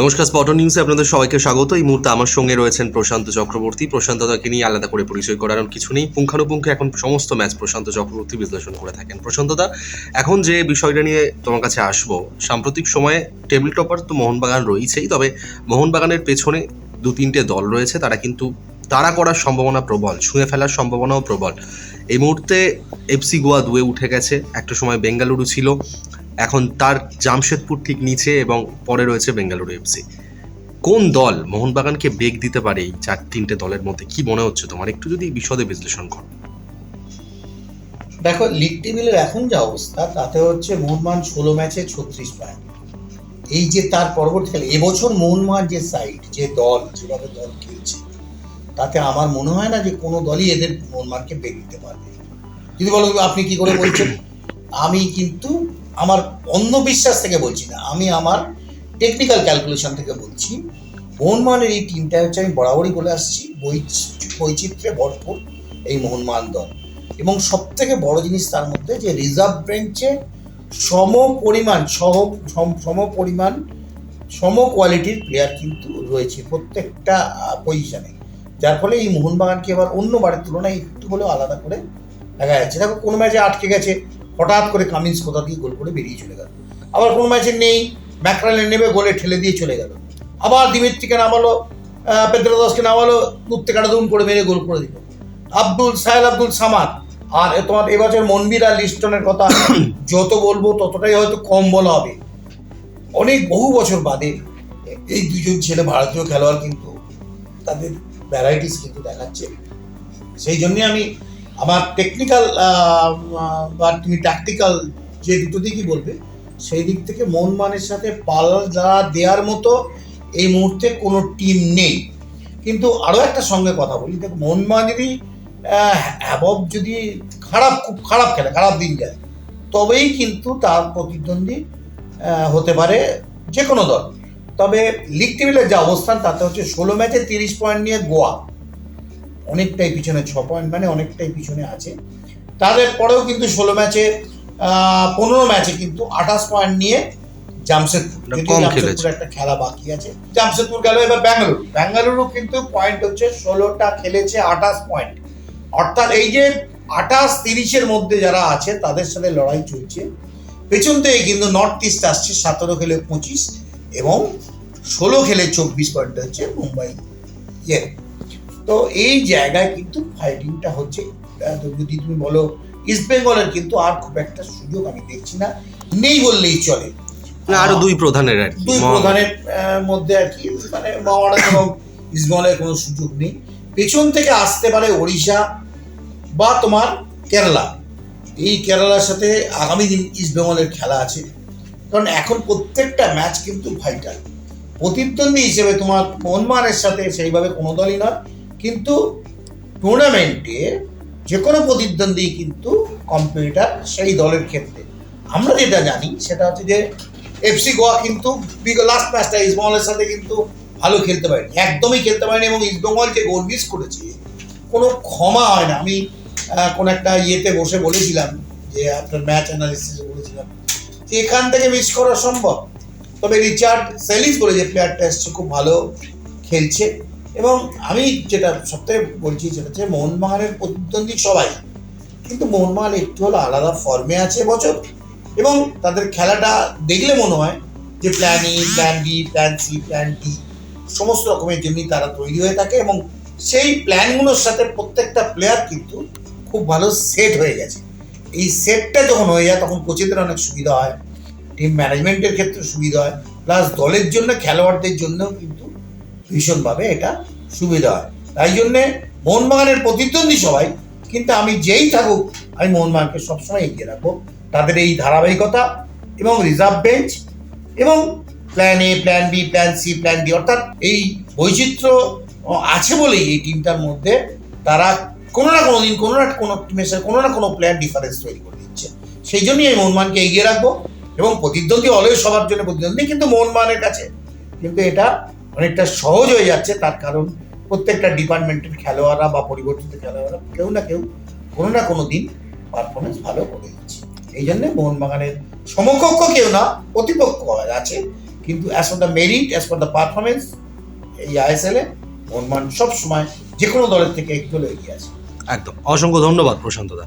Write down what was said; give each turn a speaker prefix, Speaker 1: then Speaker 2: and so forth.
Speaker 1: নমস্কার, স্পট নিউজে আপনাদের সবাইকে স্বাগত। এই মুহূর্তে আমার সঙ্গে রয়েছেন প্রশান্ত চক্রবর্তী। প্রশান্ত দাকে নিয়ে আলাদা করে পরিচয় করার কিছু নেই। পুঙ্খানুপুঙ্খে এখন সমস্ত ম্যাচ প্রশান্ত চক্রবর্তী বিশ্লেষণ করে থাকেন। প্রশান্ত দা, এখন যে বিষয়টা নিয়ে তোমার কাছে আসব, সাম্প্রতিক সময়ে টেবিল টপার তো মোহনবাগান রয়েছেই, তবে মোহনবাগানের পেছনে দু তিনটে দল রয়েছে, তারা কিন্তু তাড়া করার সম্ভাবনা প্রবল, ছুঁয়ে ফেলার সম্ভাবনাও প্রবল। এই মুহূর্তে এফসি গোয়া দুয়ে উঠে গেছে। একটা সময় বেঙ্গালুরু ছিল এখন তার জামশেদপুর ঠিক নিচে এবং পরে রয়েছে বেঙ্গালুরু এফসি। কোন দল মোহনবাগানকে বেগ দিতে পারে এই চার তিনটে দলের মধ্যে? কি মনে হচ্ছে তোমার? একটু যদি বিশদে বিশ্লেষণ করো।
Speaker 2: দেখো লিগ টেবিলের এখন যা অবস্থা, তাতে হচ্ছে মোহনবাগান ষোলো ম্যাচে ছত্রিশ পয়েন্ট এই যে তার পরবর্তীকালে এবছর মোহনবাগান যে সাইড যে দল, যেভাবে দল খেলছে, তাতে আমার মনে হয় না যে কোনো দলই এদের মোহনবাগানকে বেগ দিতে পারবে। যদি বলো আপনি কি করে বলছেন? আমি কিন্তু আমার অন্য বিশ্বাস থেকে বলছি না, আমি আমার টেকনিক্যাল ক্যালকুলেশন থেকে বলছি। মোহনমানের এই টিমটা হচ্ছে আমি বরাবরই বলে আসছি, বৈচ- বৈচিত্র্যে ভরপুর এই মোহনমান দল। এবং সব থেকে বড় জিনিস তার মধ্যে যে রিজার্ভ বেঞ্চে সম পরিমাণ, সহ সম- সম পরিমাণ, সম কোয়ালিটির প্লেয়ার কিন্তু রয়েছে প্রত্যেকটা পজিশনে যার ফলে এই মোহনবাগানকে এবার অন্য বারের তুলনায় একটু হলেও আলাদা করে দেখা যাচ্ছে। দেখো কোনো ম্যাচে আটকে গেছে হঠাৎ করে কামিন্স কোথা দিয়ে গোল করে বেরিয়ে চলে গেল। আবার কোনো ম্যাচে নেই ম্যাকরালে নেবে গোলে ঠেলে দিয়ে চলে গেল। আবার দিমিত্রিকে নামালো পেদ্রদাসকে নামালো দূর থেকে দুম করে মেরে গোল করে দিল। আব্দুল সাহেল আব্দুল সামাদ। আর তোমার এবছর মনবির আর লিস্টনের কথা যত বলব ততটাই হয়তো কম বলা হবে। অনেক বহু বছর বাদে এই দুজন ছেলে ভারতীয় খেলোয়াড় কিন্তু তাদের ভ্যারাইটিস কিন্তু দেখাচ্ছে। সেই জন্যে আমি আমার টেকনিক্যাল বা তুমি ট্যাকটিক্যাল যে দুটো দিকই বলবে, সেই দিক থেকে মোহনমানের সাথে পাল্লা দেওয়ার মতো এই মুহূর্তে কোনো টিম নেই। কিন্তু আরও একটা সঙ্গে কথা বলি, দেখো মোহনবাগান যদি হ্যাবব যদি খারাপ, খুব খারাপ খেলে, খারাপ দিন যায়, তবেই কিন্তু তার প্রতিদ্বন্দ্বী হতে পারে যে কোনো দল। তবে লিগ টেবিলের যে অবস্থান, তাতে হচ্ছে ষোলো ম্যাচে তিরিশ পয়েন্ট নিয়ে গোয়া। অনেকটাই পিছনে ছ পয়েন্ট মানে অনেকটাই পিছনে আছে। তাদের পরেও কিন্তু ষোলো ম্যাচে পনেরো ম্যাচে কিন্তু আঠাশ পয়েন্ট নিয়ে জামশেদপুর যদিও জামশেদপুর একটা খেলা বাকি আছে। জামশেদপুর গেল এবার ব্যাঙ্গালুরু। ব্যাঙ্গালুরু কিন্তু পয়েন্ট হচ্ছে ষোলোটা খেলেছে আঠাশ পয়েন্ট অর্থাৎ এই যে আঠাশ তিরিশের মধ্যে যারা আছে তাদের সাথে লড়াই চলছে। পেছন থেকে কিন্তু নর্থ ইস্ট আসছে সতেরো খেলে পঁচিশ এবং ষোলো খেলে চব্বিশ পয়েন্ট হচ্ছে মুম্বাই। ইয়ে। তো এই জায়গায় কিন্তু ফাইটিংটা হচ্ছে যদি তুমি বলো ইস্ট বেঙ্গলের কিন্তু আর খুব একটা সুযোগ আমি দেখছি না নেই বললেই চলে।
Speaker 1: আরও দুই প্রধানের আর
Speaker 2: দুই প্রধানের মধ্যে আর কি মানে মাওয়ানা এবং ইসবলের কোনো সুযোগ নেই। পেছন থেকে আসতে পারে ওড়িশা বা তোমার কেরালা। এই কেরালার সাথে আগামী দিন ইস্টবেঙ্গলের খেলা আছে। কারণ এখন প্রত্যেকটা ম্যাচ কিন্তু ভাইটাল প্রতিদ্বন্দ্বী হিসেবে তোমার মোহনমানের সাথে সেইভাবে কোনো দলই নয়। কিন্তু টুর্নামেন্টে যে কোনো প্রতিদ্বন্দ্বী কিন্তু কম্পিউটার সেই দলের ক্ষেত্রে। আমরা যেটা জানি সেটা হচ্ছে যে এফসি গোয়া কিন্তু লাস্ট ম্যাচটা ইস্টবেঙ্গলের সাথে কিন্তু ভালো খেলতে পারেনি। একদমই খেলতে পারেনি এবং ইস্টবেঙ্গল যে গোল মিস করেছে। কোনো ক্ষমা হয় না। আমি কোনো একটা ইয়েতে বসে বলেছিলাম যে আপনার ম্যাচ অ্যানালিসিসে বলেছিলাম যে এখান থেকে মিস করা সম্ভব। তবে রিচার্ড সেলিস বলে যে প্লেয়ারটা এসছে, খুব ভালো খেলছে। এবং আমি যেটা সবথেকে বলছি সেটা হচ্ছে মোহনবাগানের প্রতিদ্বন্দ্বী সবাই, কিন্তু মোহনবাগান একটু হলো আলাদা ফর্মে আছে এবছর। এবং তাদের খেলাটা দেখলে মনে হয় যে plan A plan B plan C plan D সমস্ত রকমের যেমনি তারা তৈরি হয়ে থাকে এবং সেই প্ল্যানগুলোর সাথে প্রত্যেকটা প্লেয়ার কিন্তু খুব ভালো সেট হয়ে গেছে। এই সেটটা যখন হয়ে যায় তখন কোচেদের অনেক সুবিধা হয় টিম ম্যানেজমেন্টের ক্ষেত্রে সুবিধা হয় প্লাস দলের জন্য, খেলোয়াড়দের জন্যও কিন্তু ভীষণভাবে এটা সুবিধা হয়। তাই জন্যে মোহনবাগানের প্রতিদ্বন্দ্বী সবাই, কিন্তু আমি যেই থাকুক, আমি মোহনবাগানকে সবসময় এগিয়ে রাখব। তাদের এই ধারাবাহিকতা এবং রিজার্ভ বেঞ্চ এবং plan A plan B plan C plan D অর্থাৎ এই বৈচিত্র্য আছে বলেই এই টিমটার মধ্যে তারা কোনো না কোনো দিন, কোনো না কোনো টিমের সাথে কোনো না কোনো প্লেয়ার ডিফারেন্স তৈরি করে দিচ্ছে। সেই জন্যই এই মোহনবাগানকে এগিয়ে রাখব এবং প্রতিদ্বন্দ্বী অলওয়েজ সবার জন্য প্রতিদ্বন্দ্বী, কিন্তু মোহনবাগানের কাছে। কিন্তু এটা অনেকটা সহজ হয়ে যাচ্ছে, তার কারণ প্রত্যেকটা ডিপার্টমেন্টের খেলোয়াড়রা বা পরিবর্তিত খেলোয়াড়রা কেউ না কেউ কোনো না কোনো দিন পারফরমেন্স ভালো করে যাচ্ছে এই জন্যে মোহনবাগানের সমকক্ষ কেউ না, প্রতিপক্ষ আছে, কিন্তু as per the merit as for the performance এই আইএসএল মোহনবাগান সবসময় যে কোনো দলের থেকে একটু এগিয়ে আছে।
Speaker 1: একদম। অসংখ্য ধন্যবাদ প্রশান্ত দা।